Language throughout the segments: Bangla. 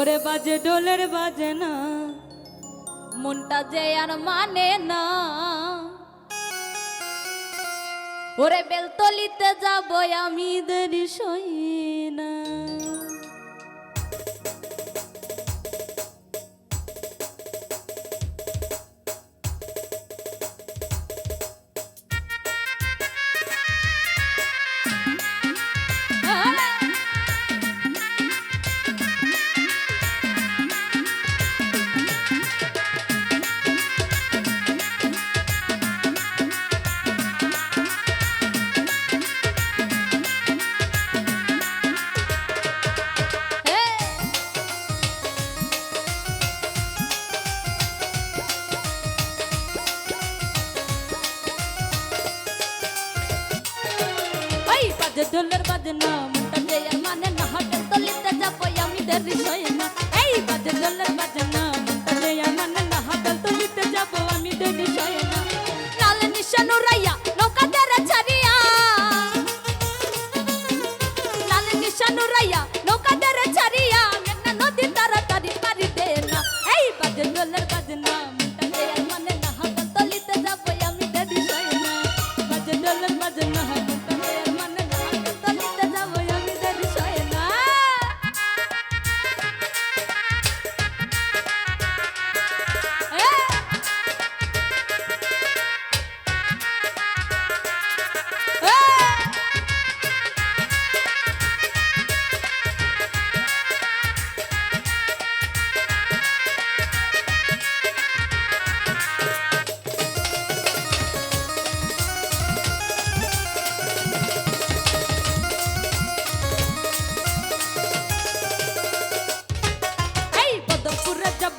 ওরে বাজে ডোলের বাজে না মনটা যে আর মানে না। ওরে বেলতলিতে যাব আমি দেরি সই না। যে দোলের বাজে নাম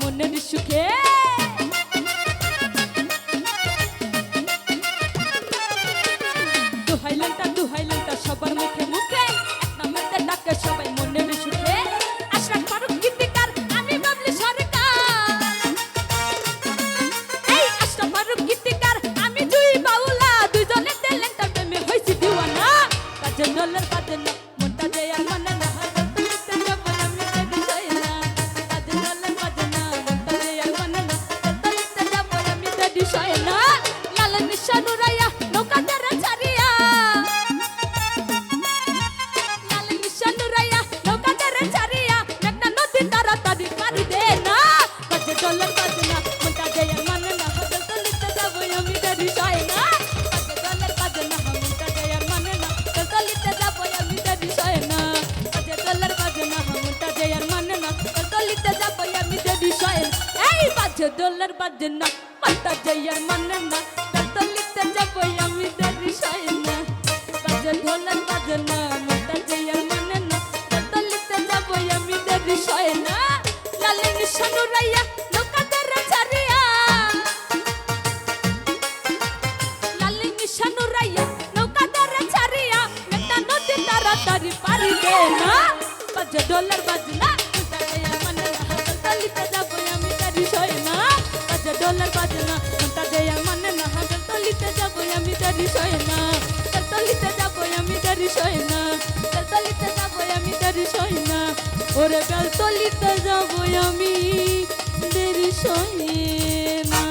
মনের সুখে বাজে না মাথা যাইয়ার মানে না। গালতলিতে যাব আমি দেরি সয় না। বাজে ঢোলের বাজে না মাথা যাইয়ার মানে না। গালতলিতে যাব আমি দেরি সয় না। লালিং সানুরাইয়া নৌকাদের ছাড়িয়া লালিং সানুরাইয়া নৌকাদের ছাড়িয়া মেটা নদী তাড়াতাড়ি পারি দে না বাজে ডলার মানে বাজে ডলার বাজনা, ঘণ্টা দেয়া মানে না, হাজার তলিতে যাব আমি দারি সয় না। তলিতে যাব আমি দারি সয় না। তলিতে যাব আমি দারি সয় না। ওরে গাল তলিতে যাব আমি দেরি সয় না।